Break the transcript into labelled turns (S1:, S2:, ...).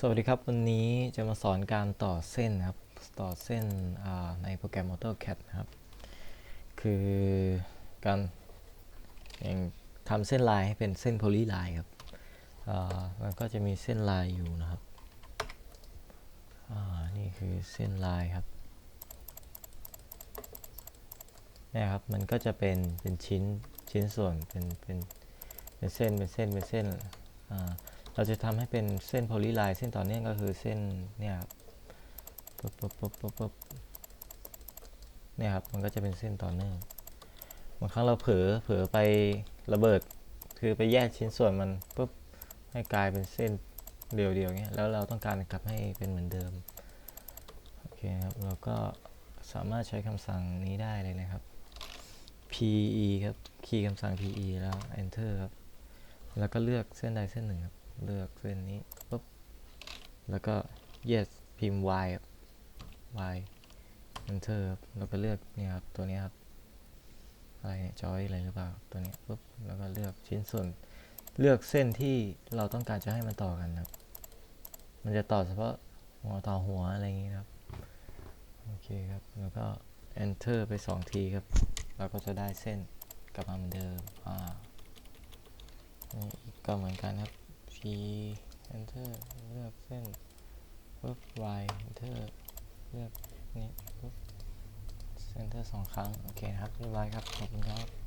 S1: สวัสดีครับ วันนี้จะมาสอนการต่อเส้นครับ ต่อเส้นในโปรแกรม AutoCAD นะครับ คือการอย่างทำเส้นลายให้เป็นเส้นโพลีไลน์ครับมันก็จะมีเส้นลายอยู่นะครับนี่คือเส้นลายครับนี่ครับ มันก็จะเป็นเป็นชิ้นชิ้นส่วนเป็นเป็นเป็นเส้นเป็นเส้นเป็นเส้นอ่า เราจะทำให้เป็นเส้นโพลีไลน์เส้นต่อเนื่องก็คือเส้นเนี่ยครับปุ๊บปุ๊บปุ๊บปุ๊บปุ๊บเนี่ยครับมันก็จะเป็นเส้นต่อเนื่องบางครั้งเราเผลอเผลอไประเบิด คือไปแยกชิ้นส่วนมันปุ๊บให้กลายเป็นเส้นเดียวๆเงี้ยแล้วเราต้องการกลับให้เป็นเหมือนเดิมโอเคครับเราก็สามารถใช้คำสั่งนี้ได้เลยนะครับ pe ครับ คีย์คำสั่ง pe แล้ว enter ครับ แล้วก็เลือกเส้นใดเส้นหนึ่งครับ เลือกเส้นนี้ปุ๊บแล้วก็ yes พิมพ์ y y enter ครับแล้วก็เลือกเนี่ยครับตัวนี้ครับอะไรเนี่ย joy อะไรหรือเปล่าตัวนี้ปุ๊บแล้วก็เลือกชิ้นส่วน เลือกเส้นที่เราต้องการจะให้มันต่อกันครับ มันจะต่อเฉพาะหัวต่อหัวอะไรอย่างนี้ครับโอเคครับแล้วก็ enter ไปสองทีครับ เราก็จะได้เส้นกลับมาเหมือนเดิมอ่านี่ก็เหมือนกันครับ enter เลือกเส้นปุ๊บ y enter เลือกนี่ปุ๊บ enter สองครั้ง โอเคครับเรียบร้อยครับ ขอบคุณครับ